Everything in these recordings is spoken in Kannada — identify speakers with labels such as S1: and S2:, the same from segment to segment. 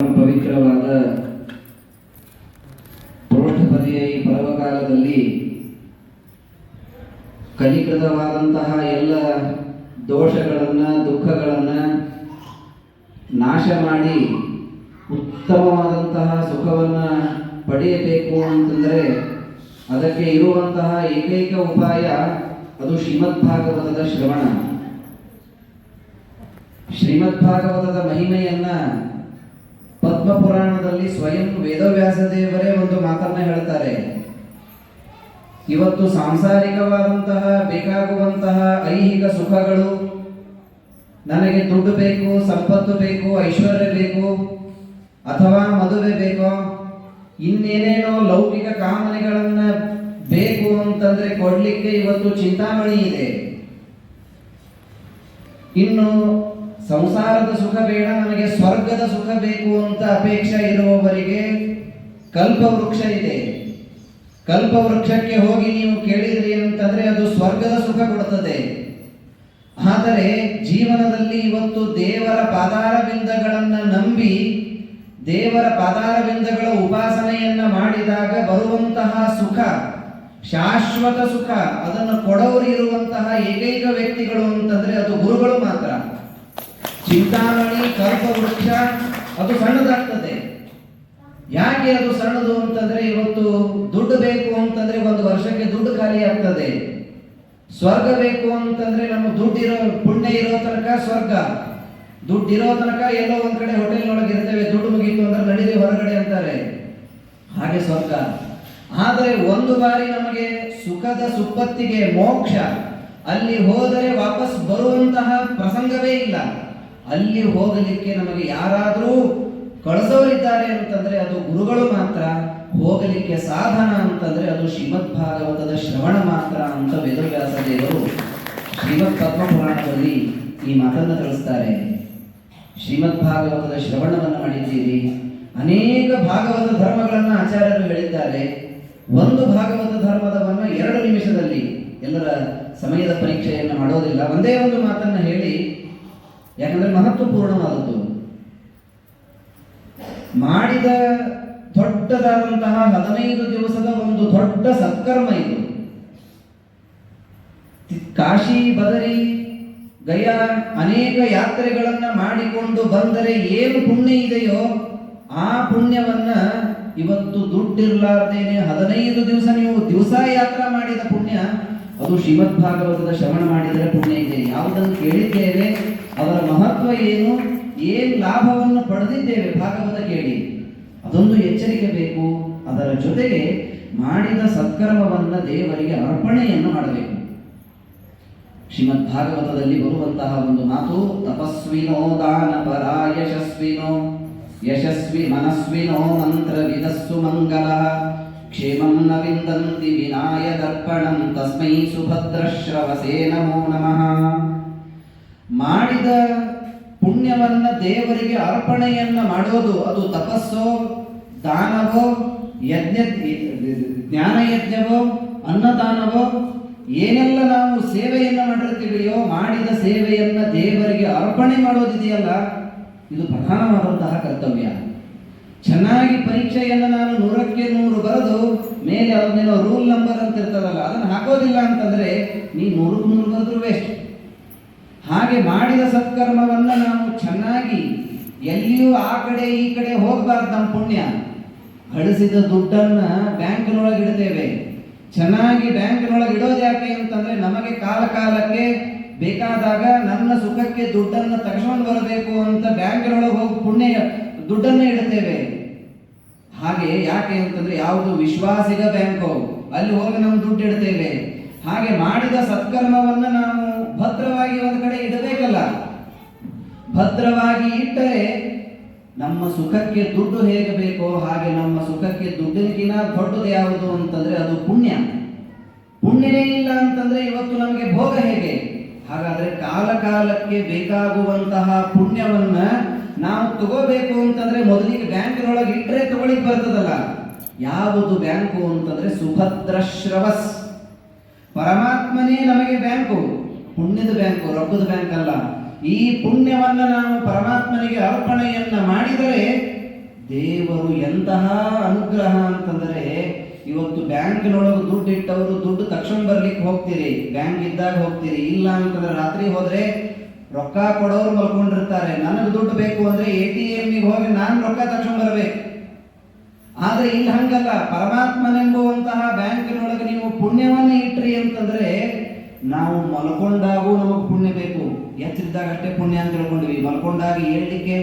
S1: ಪವಿತ್ರವಾದ ಪ್ರೋಷ್ಠಪದಿಯ ಈ ಪರ್ವಕಾಲದಲ್ಲಿ ಕಲಿಕೃತವಾದಂತಹ ಎಲ್ಲ ದೋಷಗಳನ್ನು, ದುಃಖಗಳನ್ನು ನಾಶ ಮಾಡಿ ಉತ್ತಮವಾದಂತಹ ಸುಖವನ್ನ ಪಡೆಯಬೇಕು ಅಂತಂದರೆ ಅದಕ್ಕೆ ಇರುವಂತಹ ಏಕೈಕ ಉಪಾಯ ಅದು ಶ್ರೀಮದ್ ಭಾಗವತದ ಶ್ರವಣ. ಶ್ರೀಮದ್ ಭಾಗವತದ ಮಹಿಮೆಯನ್ನ ಪದ್ಮ ಪುರಾಣದಲ್ಲಿ ಸ್ವಯಂ ವೇದವ್ಯಾಸ ದೇವರೇ ಒಂದು ಮಾತನ್ನ ಹೇಳ್ತಾರೆ. ಇವತ್ತು ಸಾಂಸಾರಿಕವಾದಂತಹ, ಬೇಕಾಗುವಂತಹ ಐಹಿಕ ಸುಖಗಳು, ನನಗೆ ದುಡ್ಡು ಬೇಕು, ಸಂಪತ್ತು ಬೇಕು, ಐಶ್ವರ್ಯ ಬೇಕು, ಅಥವಾ ಮದುವೆ ಬೇಕೋ, ಇನ್ನೇನೇನೋ ಲೌಕಿಕ ಕಾಮನೆಗಳನ್ನ ಬೇಕು ಅಂತಂದ್ರೆ ಕೊಡ್ಲಿಕ್ಕೆ ಇವತ್ತು ಚಿಂತಾಮಣಿ ಇದೆ. ಇನ್ನು ಸಂಸಾರದ ಸುಖ ಬೇಡ ನನಗೆ ಸ್ವರ್ಗದ ಸುಖ ಬೇಕು ಅಂತ ಅಪೇಕ್ಷೆ ಇರುವವರಿಗೆ ಕಲ್ಪವೃಕ್ಷ ಇದೆ. ಕಲ್ಪವೃಕ್ಷಕ್ಕೆ ಹೋಗಿ ನೀವು ಕೇಳಿದ್ರಿ ಅಂತಂದ್ರೆ ಅದು ಸ್ವರ್ಗದ ಸುಖ ಕೊಡುತ್ತದೆ ಆದರೆ ಜೀವನದಲ್ಲಿ ಇವತ್ತು ದೇವರ ಪಾದಾರಬಿಂದಗಳನ್ನು ನಂಬಿ, ದೇವರ ಪಾದಾರಬಿಂದಗಳ ಉಪಾಸನೆಯನ್ನ ಮಾಡಿದಾಗ ಬರುವಂತಹ ಸುಖ, ಶಾಶ್ವತ ಸುಖ, ಅದನ್ನು ಕೊಡೋರಿರುವಂತಹ ಏಕೈಕ ವ್ಯಕ್ತಿಗಳು ಅಂತಂದ್ರೆ ಅದು ಗುರುಗಳು ಮಾತ್ರ. ಚಿಂತಾಮಣಿ ಕಲ್ಪವೃಕ್ಷ, ಅದು ಸಣ್ಣದಾಗ್ತದೆ. ಯಾಕೆ ಅದು ಸಣ್ಣದು ಅಂತಂದ್ರೆ ಇವತ್ತು ದುಡ್ಡು ಬೇಕು ಅಂತಂದ್ರೆ ಒಂದು ವರ್ಷಕ್ಕೆ ದುಡ್ಡು ಖಾಲಿ ಆಗ್ತದೆ. ಸ್ವರ್ಗ ಬೇಕು ಅಂತಂದ್ರೆ ನಮ್ಮ ದುಡ್ಡು ಇರೋ ಪುಣ್ಯ ಇರೋ ತನಕ ಸ್ವರ್ಗ. ದುಡ್ಡು ಇರೋ ತನಕ ಎಲ್ಲೋ ಒಂದ್ ಕಡೆ ಹೋಟೆಲ್ನೊಳಗೆ ಇರ್ತೇವೆ, ದುಡ್ಡು ಮುಗೀತು ಅಂದ್ರೆ ನಡೀರಿ ಹೊರಗಡೆ ಅಂತಾರೆ. ಹಾಗೆ ಸ್ವರ್ಗ. ಆದರೆ ಒಂದು ಬಾರಿ ನಮಗೆ ಸುಖದ ಸುಪ್ಪತ್ತಿಗೆ ಮೋಕ್ಷ. ಅಲ್ಲಿ ಹೋದರೆ ವಾಪಸ್ ಬರುವಂತಹ ಪ್ರಸಂಗವೇ ಇಲ್ಲ. ಅಲ್ಲಿ ಹೋಗಲಿಕ್ಕೆ ನಮಗೆ ಯಾರಾದರೂ ಕಳಿಸೋರಿದ್ದಾರೆ ಅಂತಂದ್ರೆ ಅದು ಗುರುಗಳು ಮಾತ್ರ, ಹೋಗಲಿಕ್ಕೆ ಸಾಧನ ಅಂತಂದ್ರೆ ಅದು ಶ್ರೀಮದ್ ಭಾಗವತದ ಶ್ರವಣ ಮಾತ್ರ ಅಂತ ವೇದವ್ಯಾಸ ದೇವರು ಶ್ರೀಮದ್ ಪದ್ಮ ಈ ಮಾತನ್ನು ತಿಳಿಸ್ತಾರೆ. ಶ್ರೀಮದ್ ಭಾಗವತದ ಶ್ರವಣವನ್ನು ಮಾಡಿದ್ದೀರಿ. ಅನೇಕ ಭಾಗವತ ಧರ್ಮಗಳನ್ನು ಆಚಾರ್ಯರು ಹೇಳಿದ್ದಾರೆ. ಒಂದು ಭಾಗವತ ಧರ್ಮದವನ್ನು ಎರಡು ನಿಮಿಷದಲ್ಲಿ ಎಲ್ಲರ ಸಮಯದ ಪರೀಕ್ಷೆಯನ್ನು ಮಾಡೋದಿಲ್ಲ. ಒಂದೇ ಒಂದು ಮಾತನ್ನು ಹೇಳಿ ಯಾಕಂದ್ರೆ ಮಹತ್ವಪೂರ್ಣವಾದದ್ದು. ಮಾಡಿದ ದೊಡ್ಡದಾದಂತಹ ಹದಿನೈದು ದಿವಸದ ಒಂದು ದೊಡ್ಡ ಸತ್ಕರ್ಮ ಇದು. ಕಾಶಿ, ಬದರಿ, ಗಯಾ ಅನೇಕ ಯಾತ್ರೆಗಳನ್ನ ಮಾಡಿಕೊಂಡು ಬಂದರೆ ಏನು ಪುಣ್ಯ ಇದೆಯೋ ಆ ಪುಣ್ಯವನ್ನ ಇವತ್ತು ದುಡ್ಡಿರ್ಲಾರ್ದೇನೆ ಹದಿನೈದು ದಿವಸ ನೀವು ದಿವಸ ಯಾತ್ರಾ ಮಾಡಿದ ಪುಣ್ಯ, ಅದು ಶ್ರೀಮದ್ ಭಾಗವತದ ಶ್ರವಣ ಮಾಡಿದರೆ ಪುಣ್ಯ ಇದೆ. ಯಾವುದನ್ನು ಕೇಳಿದ್ದೇವೆ? ಅವರ ಮಹತ್ವ ಏನು? ಏನು ಲಾಭವನ್ನು ಪಡೆದಿದ್ದೇವೆ? ಭಾಗವತ ಕೇಳಿ. ಅದೊಂದು ಎಚ್ಚರಿಕೆ ಬೇಕು. ಅದರ ಜೊತೆಗೆ ಮಾಡಿದ ಸತ್ಕರ್ಮವನ್ನು ದೇವರಿಗೆ ಅರ್ಪಣೆಯನ್ನು ಮಾಡಬೇಕು. ಶ್ರೀಮದ್ ಭಾಗವತದಲ್ಲಿ ಬರುವಂತಹ ಒಂದು ಮಾತು ತಪಸ್ವಿನೋ ದಾನಪರ ಯಶಸ್ವಿನೋ ಯಶಸ್ವಿ ಮನಸ್ವಿನೋ ಮಂತ್ರ ವಿದಸ್ಸು ಮಂಗಲ, ಕ್ಷೇಮಂ ವಿನಾಯ ದರ್ಪಣಂ ತಸ್ಮೈ ಸುಭದ್ರಶ್ರವಸೇ ನಮೋ ನಮಃ. ಮಾಡಿದ ಪುಣ್ಯವನ್ನ ದೇವರಿಗೆ ಅರ್ಪಣೆಯನ್ನ ಮಾಡೋದು, ಅದು ತಪಸ್ಸೋ, ದಾನವೋ, ಯಜ್ಞ ಜ್ಞಾನ ಯಜ್ಞವೋ ಅನ್ನದಾನವೋ, ಏನೆಲ್ಲ ನಾವು ಸೇವೆಯನ್ನ ಮಾಡಿರ್ತೀವಿಯೋ, ಮಾಡಿದ ಸೇವೆಯನ್ನ ದೇವರಿಗೆ ಅರ್ಪಣೆ ಮಾಡೋದಿದೆಯಲ್ಲ, ಇದು ಪ್ರಧಾನವಾದಂತಹ ಕರ್ತವ್ಯ. ಚೆನ್ನಾಗಿ ಪರೀಕ್ಷೆಯನ್ನು ನಾನು ನೂರಕ್ಕೆ ನೂರು ಬರೆದು, ಮೇಲೆ ಅದನ್ನೇನೋ ರೂಲ್ ನಂಬರ್ ಅಂತ ಇರ್ತದಲ್ಲ ಅದನ್ನು ಹಾಕೋದಿಲ್ಲ ಅಂತಂದ್ರೆ, ನೀ ನೂರಕ್ಕೆ ನೂರು ಬರೆದ್ರು ವೇಸ್ಟ್ ಹಾಗೆ ಮಾಡಿದ ಸತ್ಕರ್ಮವನ್ನು ನಾವು ಚೆನ್ನಾಗಿ ಎಲ್ಲಿಯೂ ಆ ಕಡೆ ಈ ಕಡೆ ಹೋಗಬಾರ್ದು ನಮ್ಮ ಪುಣ್ಯ. ಗಳಿಸಿದ ದುಡ್ಡನ್ನ ಬ್ಯಾಂಕ್ನೊಳಗೆ ಇಡ್ತೇವೆ. ಚೆನ್ನಾಗಿ ಬ್ಯಾಂಕ್ನೊಳಗೆ ಇಡೋದು ಯಾಕೆ ಅಂತಂದ್ರೆ ನಮಗೆ ಕಾಲ ಕಾಲಕ್ಕೆ ಬೇಕಾದಾಗ ನನ್ನ ಸುಖಕ್ಕೆ ದುಡ್ಡನ್ನು ತಕ್ಷಣ ಬರಬೇಕು ಅಂತ ಬ್ಯಾಂಕ್ನೊಳಗೆ ಹೋಗಿ ಪುಣ್ಯ ದುಡ್ಡನ್ನು ಇಡ್ತೇವೆ. ಹಾಗೆ ಯಾಕೆ ಅಂತಂದ್ರೆ ಯಾವುದು ವಿಶ್ವಾಸಿಗ ಬ್ಯಾಂಕು, ಅಲ್ಲಿ ಹೋಗಿ ನಾವು ದುಡ್ಡು ಇಡ್ತೇವೆ. ಹಾಗೆ ಮಾಡಿದ ಸತ್ಕರ್ಮವನ್ನ ನಾವು ಭದ್ರವಾಗಿ ಒಂದು ಕಡೆ ಇಡಬೇಕಲ್ಲ? ಭದ್ರವಾಗಿ ಇಟ್ಟರೆ ನಮ್ಮ ಸುಖಕ್ಕೆ ದುಡ್ಡು ಹೇಗೆ ಬೇಕೋ ಹಾಗೆ ನಮ್ಮ ಸುಖಕ್ಕೆ ದುಡ್ಡಿನಕಿನ ದೊಡ್ಡದು ಯಾವುದು ಅಂತಂದ್ರೆ ಅದು ಪುಣ್ಯ. ಪುಣ್ಯನೇ ಇಲ್ಲ ಅಂತಂದ್ರೆ ಇವತ್ತು ನಮಗೆ ಭೋಗ ಹೇಗೆ? ಹಾಗಾದ್ರೆ ಕಾಲ ಕಾಲಕ್ಕೆ ಬೇಕಾಗುವಂತಹ ಪುಣ್ಯವನ್ನ ನಾವು ತಗೋಬೇಕು ಅಂತಂದ್ರೆ ಮೊದಲಿಗೆ ಬ್ಯಾಂಕಿನೊಳಗೆ ಇಟ್ಟರೆ ತಗೊಳಿಕ್ ಬರ್ತದಲ್ಲ. ಯಾವುದು ಬ್ಯಾಂಕು ಅಂತಂದ್ರೆ ಸುಭದ್ರ ಶ್ರವಸ್ ಪರಮಾತ್ಮನೇ ನಮಗೆ ಬ್ಯಾಂಕು. ಪುಣ್ಯದ ಬ್ಯಾಂಕು, ರೊಕ್ಕದ ಬ್ಯಾಂಕ್ ಅಲ್ಲ. ಈ ಪುಣ್ಯವನ್ನು ನಾವು ಪರಮಾತ್ಮನಿಗೆ ಅರ್ಪಣೆಯನ್ನ ಮಾಡಿದರೆ ದೇವರು ಎಂತಹ ಅನುಗ್ರಹ ಅಂತಂದರೆ, ಇವತ್ತು ಬ್ಯಾಂಕ್ನೊಳಗೆ ದುಡ್ಡು ಇಟ್ಟವರು ದುಡ್ಡು ತಕ್ಷಣ ಬರ್ಲಿಕ್ಕೆ ಹೋಗ್ತೀರಿ. ಬ್ಯಾಂಕ್ ಇದ್ದಾಗ ಹೋಗ್ತೀರಿ. ಇಲ್ಲ ಅಂತಂದ್ರೆ ರಾತ್ರಿ ಹೋದ್ರೆ ರೊಕ್ಕ ಕೊಡೋರು ಮಲ್ಕೊಂಡಿರ್ತಾರೆ. ನನಗೆ ದುಡ್ಡು ಬೇಕು ಅಂದ್ರೆ ಎ ಟಿ ಎಂ ಹೋಗಿ ನಾನು ರೊಕ್ಕ ತಕ್ಷಣ ಬರಬೇಕು. ಆದ್ರೆ ಇಲ್ಲಿ ಹಂಗಲ್ಲ. ಪರಮಾತ್ಮನೆಂಬುವಂತಹ ಬ್ಯಾಂಕಿನೊಳಗೆ ನೀವು ಪುಣ್ಯವನ್ನ ಇಟ್ರಿ ಅಂತಂದ್ರೆ ನಾವು ಮಲ್ಕೊಂಡಾಗೂ ನಮಗೆ ಪುಣ್ಯ ಬೇಕು. ಎಚ್ಚರಿದ್ದಾಗ ಅಷ್ಟೇ ಪುಣ್ಯ ಅಂತ ಹೇಳ್ಕೊಂಡ್ವಿ ಮಲ್ಕೊಂಡಾಗ ಏಳಲಿಕ್ಕೆ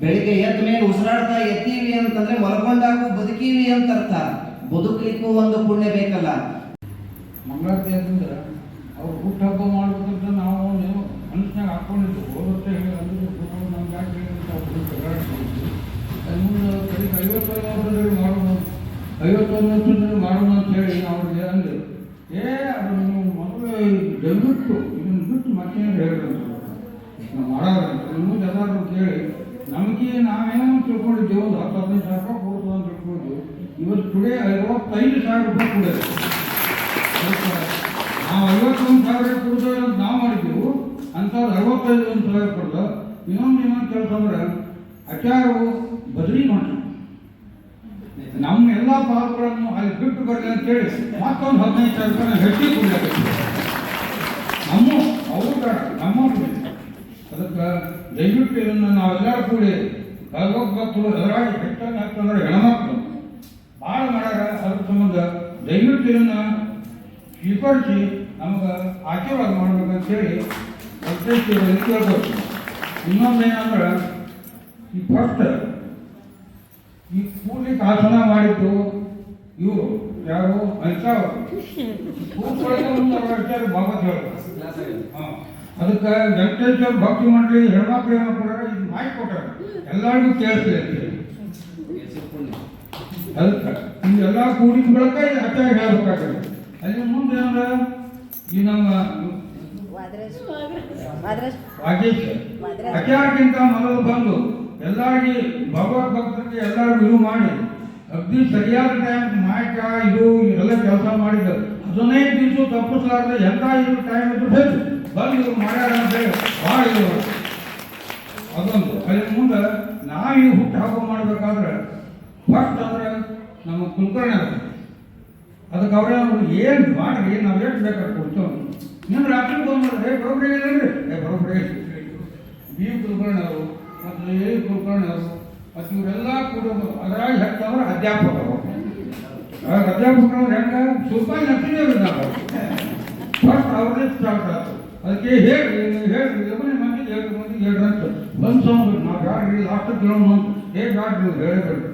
S1: ಬೆಳಿಗ್ಗೆ ಎದ್ದ ಮೇಲೆ ಉಸಿರಾಡ್ತಾ ಎತ್ತೀವಿ ಅಂತಂದ್ರೆ ಮಲ್ಕೊಂಡಾಗೂ ಬದುಕೀವಿ ಅಂತ ಅರ್ಥ. ಬದುಕಲಿಕ್ಕೂ ಒಂದು ಪುಣ್ಯ ಬೇಕಲ್ಲ.
S2: ಮಂಗಳಾರತಿ ಅಂತಂದ್ರೆ ಅವ್ರು ಹುಟ್ಟು ಹಬ್ಬ ಮಾಡ್ಬೇಕಂತ ನಾವು ನೀವು ಮನಸ್ಸಿನಾಗ ಹಾಕೊಂಡಿದ್ದು ಹೋದ ವರ್ಷ ಹೇಳಿ ಅಂದ್ರೆ ನಮ್ಗೆ ಯಾಕೆ ಹೇಳಿ ಅಂತ ಅವ್ರು ಜಗಳಾಡ್ತಿದ್ವಿ ಅದು ಮುಂದೆ ಕಡೆಗೆ ಐವತ್ತೊಂದು ಐವತ್ತೊಂದು ಮಾಡೋಣ ಅಂತ ಹೇಳಿ ಅವ್ರಿಗೆ ಅಂದ್ರೆ. ಏ, ಅದು ದಯವಿಟ್ಟು ಇದನ್ನು ಬಿಟ್ಟು ಮತ್ತೇನು ಹೇಳಿದ್ರು ನಾವು ಮಾಡೋದಂತ ನಿಮ್ಮ ಎಲ್ಲರೂ ಕೇಳಿ ನಮಗೆ ನಾವೇನೋ ತಿಳ್ಕೊಂಡಿದ್ದೇವೆ, ಒಂದು ಹತ್ತು ಹದಿನೈದು ಸಾವಿರ ರೂಪಾಯಿ ಕೊಡ್ತು ಅಂತ ತಿಳ್ಕೊಂಡು ಇವತ್ತು ಟುಡೇ ಐವತ್ತೈದು ಸಾವಿರ ರೂಪಾಯಿ ಕೊಡೋದು. ನಾವು ಐವತ್ತೊಂದು ಸಾವಿರ ಕೊಡ್ತೇವೆ ಅಂತ ನಾವು ಮಾಡಿದ್ದೆವು ಅಂಥದ್ದು ಅರವತ್ತೈದು ಒಂದು ಸಾವಿರ ಕೊಡ್ತಾರೆ ಇನ್ನೊಂದು ಇನ್ನೊಂದು ಕೆಲಸ ಅಂದ್ರೆ ಬದ್ರಿ ಬದಲಿ ಮಾಡಿ ನಮ್ಮ ಎಲ್ಲ ಪಾಪಗಳನ್ನು ಅಲ್ಲಿ ಬಿಟ್ಟು ಬರಲಿ ಅಂತೇಳಿ ಮತ್ತೊಂದು ಹದಿನೈದು ಸಾವಿರ ರೂಪಾಯಿ ಹೆಚ್ಚಿಗೆ ಕೊಡಬೇಕು ನಮ್ಮ ಅವರು ನಮ್ಮ ಅದಕ್ಕೆ ದಯವಿಟ್ಟು ಇದನ್ನು ನಾವೆಲ್ಲರೂ ಕೂಡಿ ಭಗವದ್ ಎದುರಾಗಿ ಹೆಚ್ಚಾಗಿ ಹಾಕ್ತಂದ್ರೆ ಹೆಣ್ಮಕ್ಳು. ಭಾಳ ಮಾಡ್ಯಾರ, ಅದ್ರ ಸಂಬಂಧ ದಯವಿಟ್ಟು ಇದನ್ನು ಸ್ವೀಕರಿಸಿ ನಮ್ಗೆ ಆಶೀರ್ವಾದ ಮಾಡ್ಬೇಕಂತೇಳಿ ಪ್ರತ್ಯೇಕ ಕೇಳ್ಬೋದು ಇನ್ನೊಂದು ಏನಂದ್ರೆ ಈ ಫಸ್ಟ್ ಈ ಕೂಲಿ ಆಸನ ಮಾಡಿದ್ದು ಇವರು ಯಾರು? ವಿಚಾರ ಭಾಗವತ್ ಹೇಳ್ತಾರೆ ಅದಕ್ಕೆ ವೆಂಕಟೇಶ್ವರ ಭಕ್ತಿ ಮಂಡಳಿ ಹೆಣ್ಮಕ್ಳು ಏನೋ ಕೂಡ ಇದು ಮಾಹಿತಿ ಕೊಟ್ಟಾರ. ಎಲ್ಲರಿಗೂ ಕೇಳಿಸ್ಲಿ ಅಂತೇಳಿ ಅದಕ್ಕೆ ಎಲ್ಲ ಕೂಡಿದ ಬಳಿಕ ಇದು ಅತ್ಯಾಗ ಹೇಳ್ಬೇಕಾಗ್ತದೆ. ಅಲ್ಲಿ ಮುಂದೆ ಏನಂದ್ರೆ ಈ ನಮ್ಮ ರಾಜೇಶ್. ಅಚಾರಕ್ಕಿಂತ ಮೊದಲು ಬಂದು ಎಲ್ಲರಿಗೆ ಭಗವತ್ ಭಕ್ತರಿಗೆ ಎಲ್ಲರಿಗೂ ಇದು ಮಾಡಿ, ಅಗ್ದಿ ಸರಿಯಾದ ಟೈಮ್ ಮಾಯಕ ಇದು ಎಲ್ಲ ಕೆಲಸ ಮಾಡಿದ್ದು ಹದಿನೈದು ದಿವಸ ತಪ್ಪಿಸ್ಲಾರ್ದೆ ಎಂತ ಇದು ಟೈಮ್ ಇದ್ದು ಬೇಕು ಬಂದು ಇವ್ರು ಮಾಡ್ಯಾರ ಅಂತ ಹೇಳಿ ಭಾಳ ಇದು ಅದೊಂದು. ಕೈ ಮುಂದೆ ನಾವು ಈ ಹುಟ್ಟು ಹಬ್ಬ ಮಾಡಬೇಕಾದ್ರೆ ಫಸ್ಟ್ ಅಂದ್ರೆ ನಮ್ಮ ಕುಲಕರ್ಣಿ ಅದಕ್ಕೆ ಅವ್ರೇ ಏನು ಮಾಡ್ರಿ ನಾವು ಎಷ್ಟು ಬೇಕಾದ್ರೆ ಕೊಡ್ತೇವೆ ನಿಮ್ಮ ರಾತ್ರಿ ಬಂದ್ರೆ ಏ ಬರೋಬ್ರಿ ರೀ ಏ ಬರೋಬ್ರಿ ಬಿ ಕುಲಕರ್ಣಿ ಅವರು ಮತ್ತು ಎ ಮತ್ತು ಇವರೆಲ್ಲ ಕೂಡ ಅದ್ರಾಗ ಹೆಚ್ಚಂದ್ರೆ ಅಧ್ಯಾಪಕರು ಆಗ ಅಧ್ಯಾಪಕರು ಹೆಂಗೆ? ಸ್ವಲ್ಪ ನಚ್ಚಿದ್ದೇವೆ ನಾವು ಫಸ್ಟ್ ಅವ್ರದೇ ಸ್ಟಾರ್ಟ್ ಆಯ್ತು ಅದಕ್ಕೆ ಹೇಳಿ ಹೇಳಿ ಮನೆ ಮಂದಿಗೆ ಎರಡು ಮಂದಿಗೆ ಹೇಳ್ರಿ ಅಂತ. ಬಂದು ಸೌಂಡ್ ನಾವು ಯಾರು ಲಾಸ್ಟ್ ಕಿಲೋಮೀಟರ್ ಅಂತ. ಹೇಗೆ ನೀವು ಹೇಳಬೇಡ್ರಿ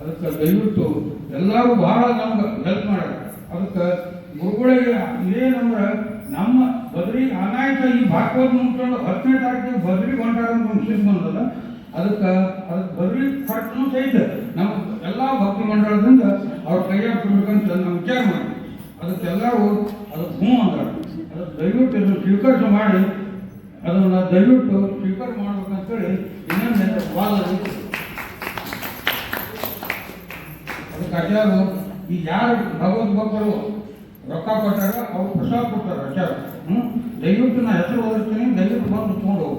S2: ಅದಕ್ಕೆ ದಯವಿಟ್ಟು ಎಲ್ಲರೂ ಬಹಳ ನಮ್ಗೆ ಹೆಲ್ಪ್ ಮಾಡ್ಯಾರ ಅದಕ್ಕೆ ಗುರುಗಳಿಗೆ ಏನಂದ್ರೆ ನಮ್ಮ ಬದ್ರಿ ಅನಾಯ್ತ ಈ ಭಾಗವತ್ ಮುಂಚೊಂಡು ಹತ್ತನೇ ತಾರೀಕಿಗೆ ಬದ್ರಿ ಹೊಂಟಾರ ಅಂತ ಮುಗಿಸಿದ್ ಬಂದಲ್ಲ ಅದಕ್ಕೆ ಅದಕ್ಕೆ ಬದ್ರಿ ಕಟ್ಟನು ಸಹಿತ ನಮ್ಮ ಎಲ್ಲ ಭಕ್ತಿ ಮಂಡಳದಿಂದ ಅವ್ರ ಕೈಯಾಗ ಕೊಡ್ಬೇಕಂತ ನಾವು ವಿಚಾರ ಮಾಡಿ ಅದಕ್ಕೆಲ್ಲರೂ ಅದಕ್ಕೆ ಹ್ಞೂ ಅಂತಾರೆ ಅದು ದಯವಿಟ್ಟು ಇದನ್ನು ಸ್ವೀಕರಿಸಿ ಮಾಡಿ. ಅದನ್ನು ದಯವಿಟ್ಟು ಸ್ವೀಕಾರ ಮಾಡ್ಬೇಕಂತೇಳಿ ಇನ್ನೊಂದು ವಾದ ಅದಕ್ಕೆ ಆಚಾರ್ಯರು ಈ ಯಾರು ಭಗವದ್ ಭಕ್ತರು ರೊಕ್ಕ ಕೊಟ್ಟಾಗ ಅವ್ರು ಪ್ರಸಾದ ಕೊಡ್ತಾರೆ ಹ್ಞೂ ದಯವಿಟ್ಟು ನಾ ಹೆಸರು ಓದಿರ್ತೀನಿ ದಯವಿಟ್ಟು ಬಂದು ತೊಗೊಂಡು ಹೋಗು.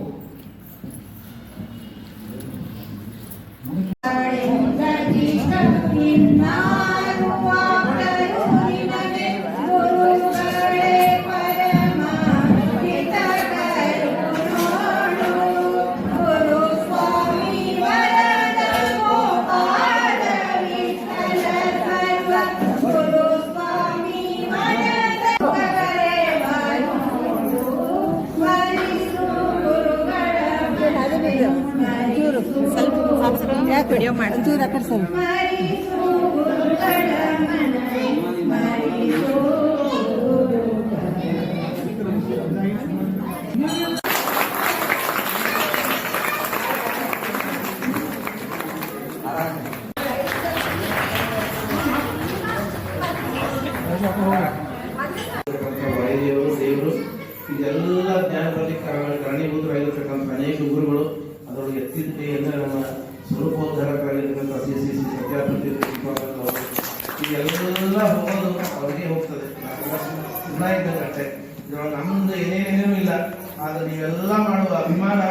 S3: ವಿಡಿಯೋ ಮಾಡಿ ಚೂರು ಆ ಕಡೆ ಸ್ವಲ್ಪ
S1: ಅಷ್ಟೇ ಇದ್ರೊಳಗೆ ನಮ್ದು ಏನೇನೇನೂ ಇಲ್ಲ. ಆದ್ರೆ ನೀವೆಲ್ಲ ಮಾಡುವ ಅಭಿಮಾನ,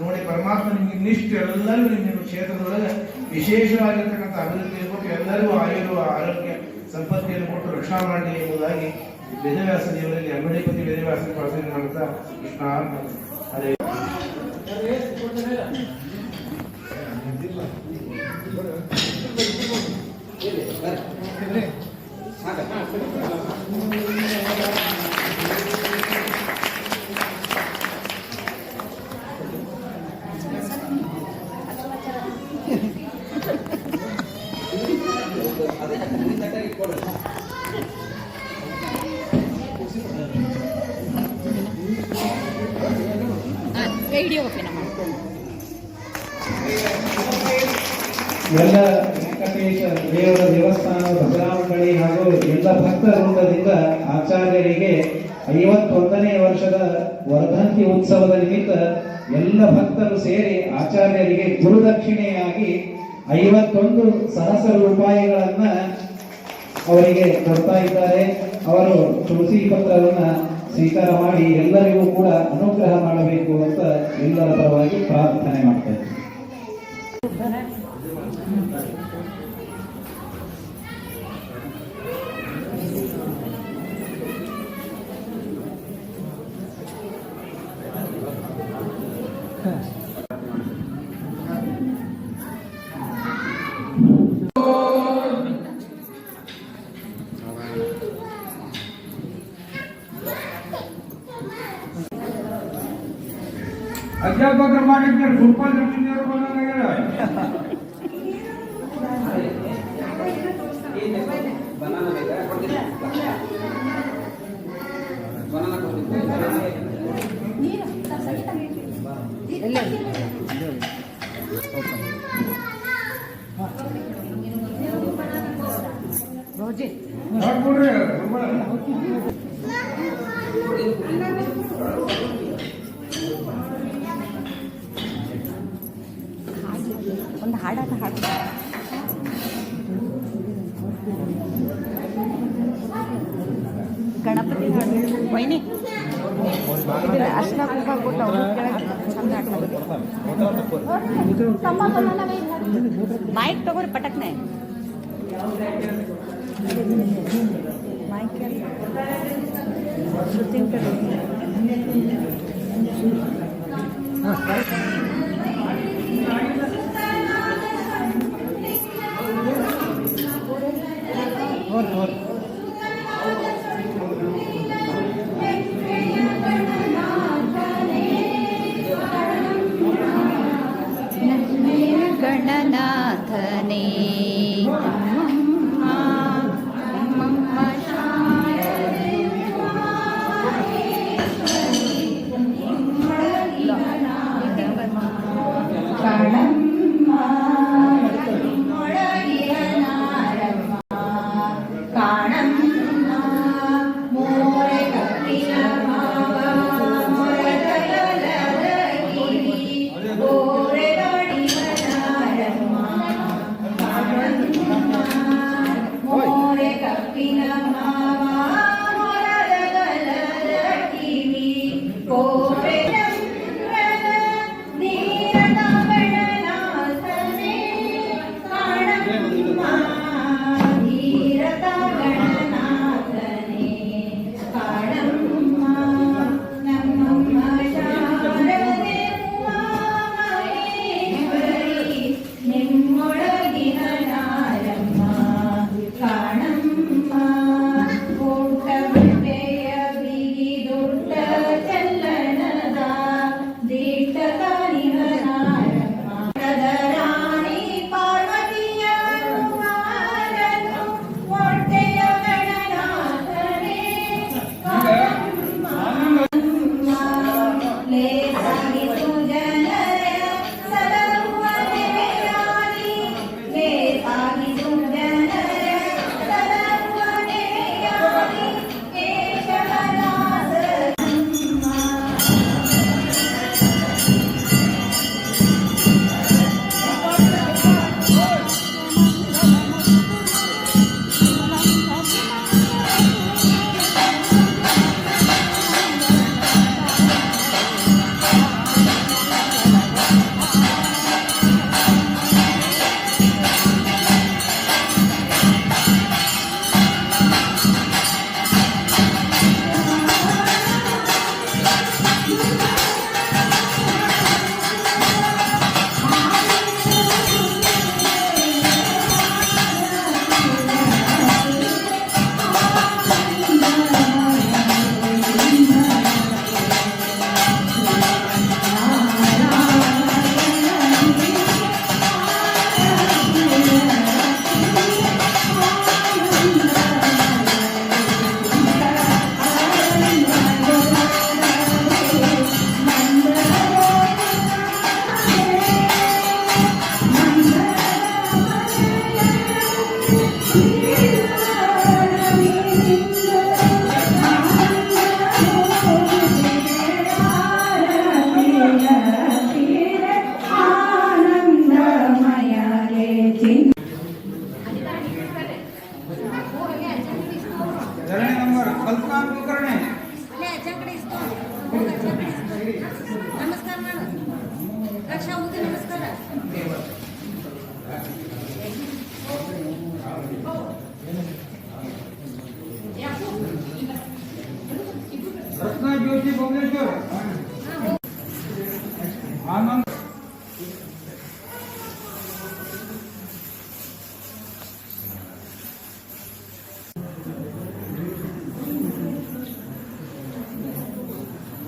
S1: ನೋಡಿ ಪರಮಾತ್ಮ ನಿಮ್ಗೆ ಇನ್ನಿಷ್ಟು ಎಲ್ಲರೂ ನಿಮ್ಮ ಕ್ಷೇತ್ರದೊಳಗೆ
S4: ವಿಶೇಷವಾಗಿರ್ತಕ್ಕಂಥ ಅಭಿವೃದ್ಧಿಯನ್ನು ಕೊಟ್ಟು ಎಲ್ಲರಿಗೂ ಆಯುರ್ವ, ಆರೋಗ್ಯ ಸಂಪತ್ತಿಯನ್ನು ಕೊಟ್ಟು ರಕ್ಷಣಾ ಮಾಡಿ ಎಂಬುದಾಗಿ ವೇದವ್ಯಾಸ ದೇವರಲ್ಲಿ ಅಂಬಡಿಪತಿ ವೇದವ್ಯಾಸ ಪ್ರಾರ್ಥನೆ ಮಾಡುತ್ತಾ ಕೃಷ್ಣ ಹರೇ
S1: ಎಲ್ಲ ವೆಂಕಟೇಶ ದೇವರ ದೇವಸ್ಥಾನ ಬದಲಾವಣೆ ಹಾಗೂ ಎಲ್ಲ ಭಕ್ತ ವೃಂದದಿಂದ ಆಚಾರ್ಯರಿಗೆ ಐವತ್ತೊಂದನೇ ವರ್ಷದ ವರ್ಧಂತಿ ಉತ್ಸವದ ನಿಮಿತ್ತ ಎಲ್ಲ ಭಕ್ತರು ಸೇರಿ ಆಚಾರ್ಯರಿಗೆ ಗುರುದಕ್ಷಿಣೆಯಾಗಿ ಐವತ್ತೊಂದು ಸಹಸ್ರ ರೂಪಾಯಿಗಳನ್ನ ಅವರಿಗೆ ಕೊಡ್ತಾ ಇದ್ದಾರೆ. ಅವರು ತುಳಸಿ ಪತ್ರವನ್ನ ಸ್ವೀಕಾರ ಮಾಡಿ ಎಲ್ಲರಿಗೂ ಕೂಡ ಅನುಗ್ರಹ ಮಾಡಬೇಕು ಅಂತ ಎಲ್ಲರ ಪರವಾಗಿ ಪ್ರಾರ್ಥನೆ ಮಾಡ್ತಾ ಇದ್ದಾರೆ
S2: ಅಧ್ಯಾಪಕರು ಸೂಪರ್ ಇಂಜಿನಿಯರ್ ಬಂದಂಗಾಗ್ಯಾರ ನೋಡ್ಬಿಡ್ರಿ
S3: ಮೈಕ್ ತಗೋರಿ ಪಟಕ್ನೆ. ಮೈಕ್ ಶ್ರುತಿನ್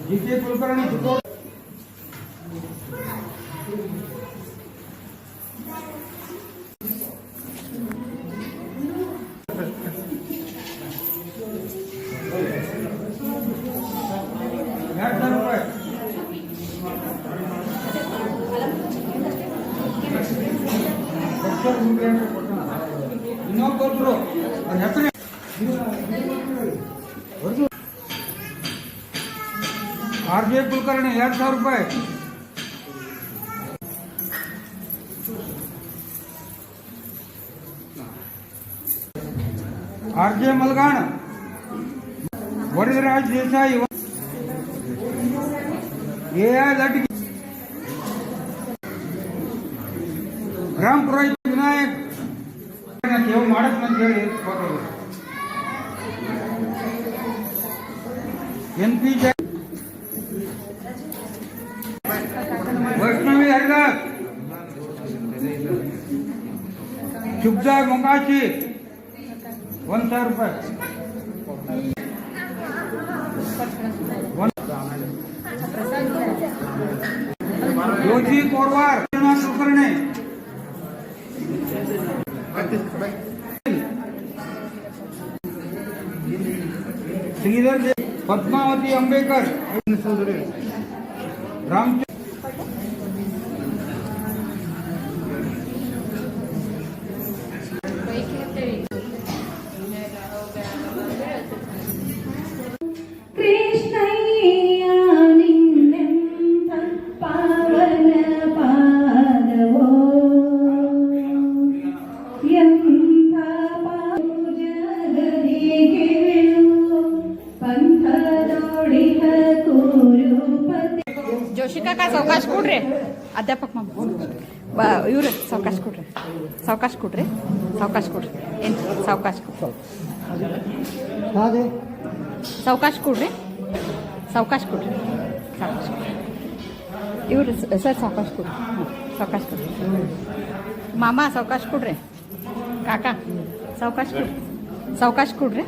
S2: Dito, ಆರ್ ಜೆ ಕುಲಕರ್ಣಿ ಎರಡು ಸಾವಿರ ರೂಪಾಯಿ R J Malgan Varadaraj Desai A I Latgi ಗ್ರಾಮ ಪುರೋಹಿತ ಶುಭ್ಜಾ ಮೊಂಗಾಶಿ ಒಂದ್ ಸಾವಿರ ರೂಪಾಯಿ ಒಂದ್- ಯೋಗಿ ಕೋರ್ವಾರ್ ಕುಲಕರ್ಣಿ ಶ್ರೀಧರ್ ದೇ- ಪದ್ಮಾವತಿ
S3: ಇವ್ರು ಸಾವಕಾಶ ಕೊಡ್ರಿ ಸಾವಕಾಶ ಕೊಡ್ರಿ ಸಾವಕಾಶ ಕೊಡ್ರಿ ಏನು ಸಾವಕಾಶ ಸಾವಕಾಶ ಕೊಡ್ರಿ ಸಾವಕಾಶ ಕೊಡ್ರಿ ಸಾವಕಾಶ ಕೊಡ್ರಿ ಇವ್ರು ಸರ್ ಸಾವಕಾಶ ಕೊಡ್ರಿ ಸಾವಕಾಶ ಕೊಡ್ರಿ ಮಾಮ ಸಾವಕಾಶ ಕೊಡ್ರಿ ಕಾಕ ಸಾವಕಾಶ ಕೊಡ್ರಿ ಸಾವಕಾಶ ಕೊಡ್ರಿ